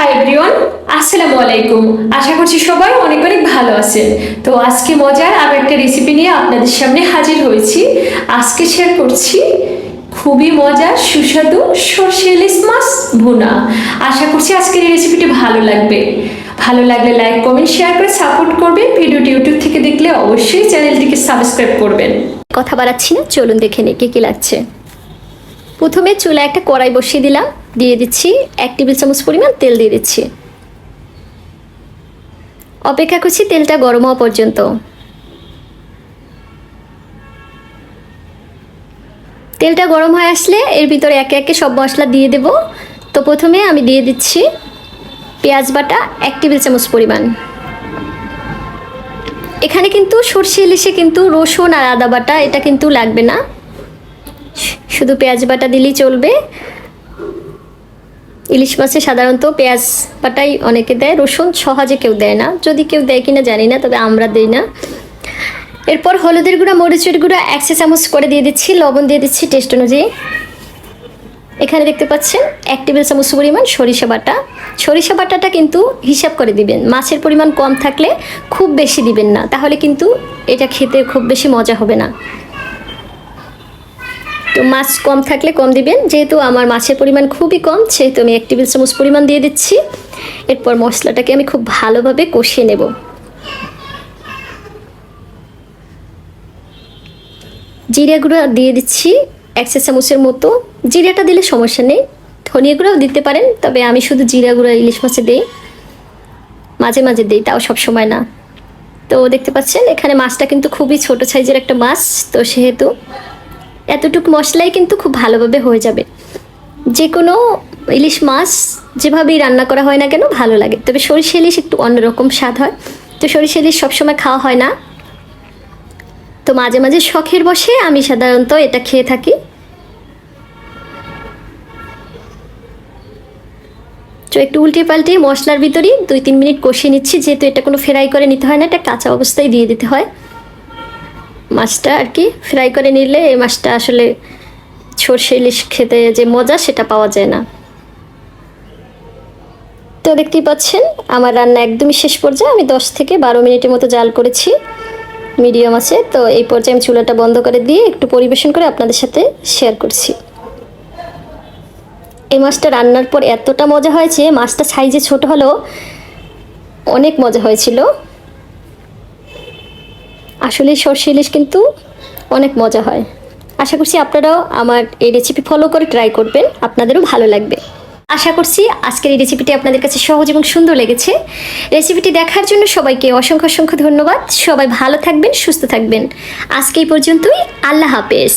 Hi everyone আসসালামু আলাইকুম। আশা করছি সবাই অনেক অনেক ভালো আছেন। তো আজকে মজার আরও একটা রেসিপি নিয়ে আপনাদের সামনে হাজির হয়েছি। আজকে শেয়ার করছি খুবই মজার, সুস্বাদু সর্ষে ইলিশ মাছ ভুনা। আশা করছি আজকের এই রেসিপিটি ভালো লাগবে। ভালো লাগলে লাইক কমেন্ট শেয়ার করে সাপোর্ট করবেন। ভিডিওটি ইউটিউব থেকে দেখলে অবশ্যই চ্যানেলটিকে সাবস্ক্রাইব করবেন। কথা বাড়াচ্ছি না, চলুন দেখে নিই কী কী লাগছে। প্রথমে চুলা একটা কড়াই বসিয়ে দিলাম। দিয়ে দিচ্ছি এক টেবিল চামচ পরিমাণ তেল দিয়ে দিচ্ছি। অপেক্ষা করছি তেলটা গরম হওয়া পর্যন্ত। তেলটা গরম হয়ে আসলে এর ভিতরে একে একে সব মশলা দিয়ে দেব। তো প্রথমে আমি দিয়ে দিচ্ছি পেঁয়াজ বাটা এক টেবিল চামচ পরিমাণ। এখানে কিন্তু সর্ষে, ইলিশে কিন্তু রসুন আর আদা বাটা, এটা কিন্তু লাগবে না। শুধু পেঁয়াজ বাটা দিলেই চলবে। ইলিশ মাছে সাধারণত পেঁয়াজ বাটাই অনেকে দেয়, রসুন সহজে কেউ দেয় না। যদি কেউ দেয় কিনা জানি না, তবে আমরা দিই না। এরপর হলুদের গুঁড়া, মরিচের গুঁড়া এক চা চামচ করে দিয়ে দিচ্ছি, লবণ দিয়ে দিচ্ছি টেস্ট অনুযায়ী। এখানে দেখতে পাচ্ছেন, এক টেবিল চামচ পরিমাণ সরিষা বাটা। সরিষা বাটাটা কিন্তু হিসাব করে দিবেন। মাছের পরিমাণ কম থাকলে খুব বেশি দিবেন না, তাহলে কিন্তু এটা খেতে খুব বেশি মজা হবে না। তো মাছ কম থাকলে কম দিবেন। যেহেতু আমার মাছের পরিমাণ খুবই কম, সেহেতু আমি এক টেবিল চামচ পরিমাণ দিয়ে দিচ্ছি। এরপর মশলাটাকে আমি খুব ভালোভাবে কষিয়ে নেব। জিরে গুঁড়ো দিয়ে দিচ্ছি এক চা চামচের মতো। জিরাটা দিলে সমস্যা নেই। ধনিয়া গুঁড়াও দিতে পারেন, তবে আমি শুধু জিরা গুঁড়া, ইলিশ মাছে দিই। মাঝে মাঝে দিই, তাও সব সময় না। তো দেখতে পাচ্ছেন, এখানে মাছটা কিন্তু খুবই ছোট সাইজের একটা মাছ, তো সেহেতু এতটুকু মশলাই কিন্তু খুব ভালোভাবে হয়ে যাবে। যে কোনো ইলিশ মাছ যেভাবেই রান্না করা হয় না কেন ভালো লাগে। তবে সরিষা ইলিশ একটু অন্যরকম স্বাদ হয়। তো সরিষা ইলিশ সবসময় খাওয়া হয় না। তো মাঝে মাঝে শখের বসে আমি সাধারণত এটা খেয়ে থাকি। তো একটু উল্টে পাল্টে মশলার ভিতরেই দুই তিন মিনিট কষিয়ে নিচ্ছি। যেহেতু এটা কোনো ফ্রাই করে নিতে হয় না, এটা কাঁচা অবস্থায় দিয়ে দিতে হয়। মাছটা আর কি ফ্রাই করে নিলে এই মাছটা আসলে সর্ষে ইলিশ খেতে যে মজা সেটা পাওয়া যায় না। তো দেখতেই পাচ্ছেন, আমার রান্না একদমই শেষ পর্যায়ে। আমি দশ থেকে বারো মিনিটের মতো জাল করেছি মিডিয়াম আছে। তো এই পর্যায়ে আমি চুলাটা বন্ধ করে দিয়ে একটু পরিবেশন করে আপনাদের সাথে শেয়ার করছি। এই মাছটা রান্নার পর এতটা মজা হয়েছে, মাছটা সাইজে ছোট হলেও অনেক মজা হয়েছিল। আসলে সর্ষে ইলিশ কিন্তু অনেক মজা হয়। আশা করছি আপনারাও আমার এই রেসিপি ফলো করে ট্রাই করবেন, আপনাদেরও ভালো লাগবে। আশা করছি আজকের এই রেসিপিটি আপনাদের কাছে সহজ এবং সুন্দর লেগেছে। রেসিপিটি দেখার জন্য সবাইকে অসংখ্য অসংখ্য ধন্যবাদ। সবাই ভালো থাকবেন, সুস্থ থাকবেন। আজকে এই পর্যন্তই, আল্লাহ হাফেজ।